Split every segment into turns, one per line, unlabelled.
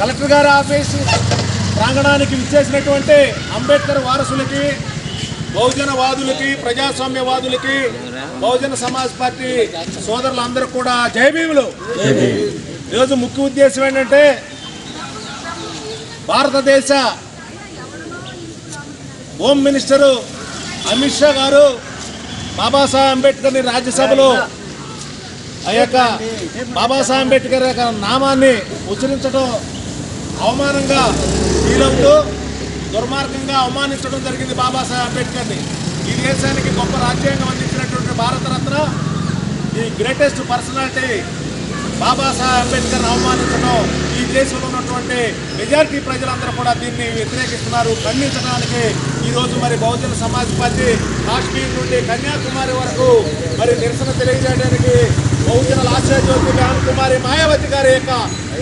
Collector గారి office ప్రాంగణానికి విచ్చేసినటువంటి అంబేద్కర్ వారసులకి బహుజనవాదులకి ప్రజాస్వామ్యవాదులకి బహుజన సమాజ్ పార్టీ సోదరులందరూ కూడా జయభీములు ఈరోజు ముఖ్య ఉద్దేశం ఏంటంటే భారతదేశ హోమ్ మినిస్టరు అమిత్ షా గారు బాబాసాహెబ్ అంబేద్కర్ని రాజ్యసభలో ఆ యొక్క బాబాసాహెబ్ అంబేద్కర్ యొక్క నామాన్ని ఉచ్చరించడం అవమానంగా ఫీలవుతూ దుర్మార్గంగా అవమానించడం జరిగింది బాబాసాహెబ్ అంబేద్కర్ని. ఈ దేశానికి గొప్ప రాజ్యాంగం అందించినటువంటి భారతరత్న ఈ గ్రేటెస్ట్ పర్సనాలిటీ బాబాసాహెబ్ అంబేద్కర్ని అవమానించడం ఈ దేశంలో ఉన్నటువంటి మెజారిటీ ప్రజలందరూ కూడా దీన్ని వ్యతిరేకిస్తున్నారు. ఖండించడానికి ఈరోజు మరి బహుజన సమాజ్ పార్టీ కాశ్మీర్ నుండి కన్యాకుమారి వరకు మరి నిరసన తెలియజేయడానికి బహుజన ఆశాజ్యోతి కుమారి మాయావతి గారి యొక్క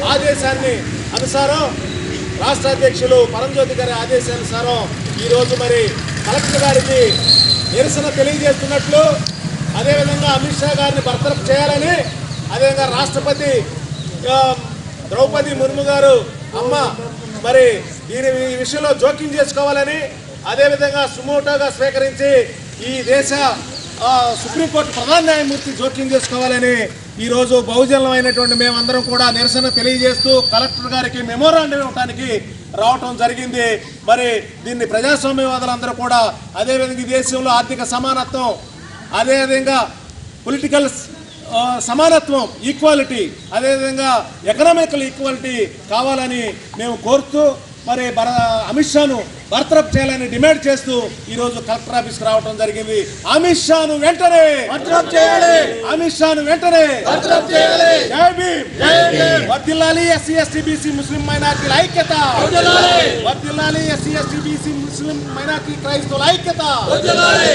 ఆదేశాన్ని అనుసారం రాష్ట్ర అధ్యక్షులు పరంజ్యోతి గారి ఆదేశానుసారం ఈరోజు మరి కలెక్టర్ గారికి నిరసన తెలియజేస్తున్నట్లు అదేవిధంగా అమిత్ షా గారిని బర్తరఫ్ చేయాలని అదేవిధంగా రాష్ట్రపతి ద్రౌపది ముర్ము గారు అమ్మ మరి దీని ఈ విషయంలో జోక్యం చేసుకోవాలని అదేవిధంగా సుమోటోగా స్వీకరించి ఈ దేశ సుప్రీంకోర్టు ప్రధాన న్యాయమూర్తి జోక్యం చేసుకోవాలని ఈరోజు బహుజనమైనటువంటి అయినటువంటి మేమందరం కూడా నిరసన తెలియజేస్తూ కలెక్టర్ గారికి మెమోరాండం ఇవ్వడానికి రావటం జరిగింది. మరి దీన్ని ప్రజాస్వామ్యవాదులందరూ కూడా అదేవిధంగా ఈ దేశంలో ఆర్థిక సమానత్వం అదేవిధంగా పొలిటికల్ సమానత్వం ఈక్వాలిటీ అదేవిధంగా ఎకనామికల్ ఈక్వాలిటీ కావాలని మేము కోరుతూ మరి బర అమిత్ షాను బర్తరఫ్ చేయాలని డిమాండ్ చేస్తూ ఈరోజు కలెక్టర్ ఆఫీస్కి రావడం జరిగింది. అమిత్ షాను వెంటనే!
చేయాలి!
అమిత్ షాను వెంటనే!
బర్తరఫ్ చేయాలి!
జై భీమ్! వర్దిల్లాలి ఎస్సీ ఎస్టీ బీసీ ముస్లిం మైనార్టీల ఐక్యత! వర్దిల్లాలి! ఎస్సీ ఎస్టీ బీసీ ముస్లిం మైనార్టీ క్రైస్తవుల ఐక్యత!
వదలాలి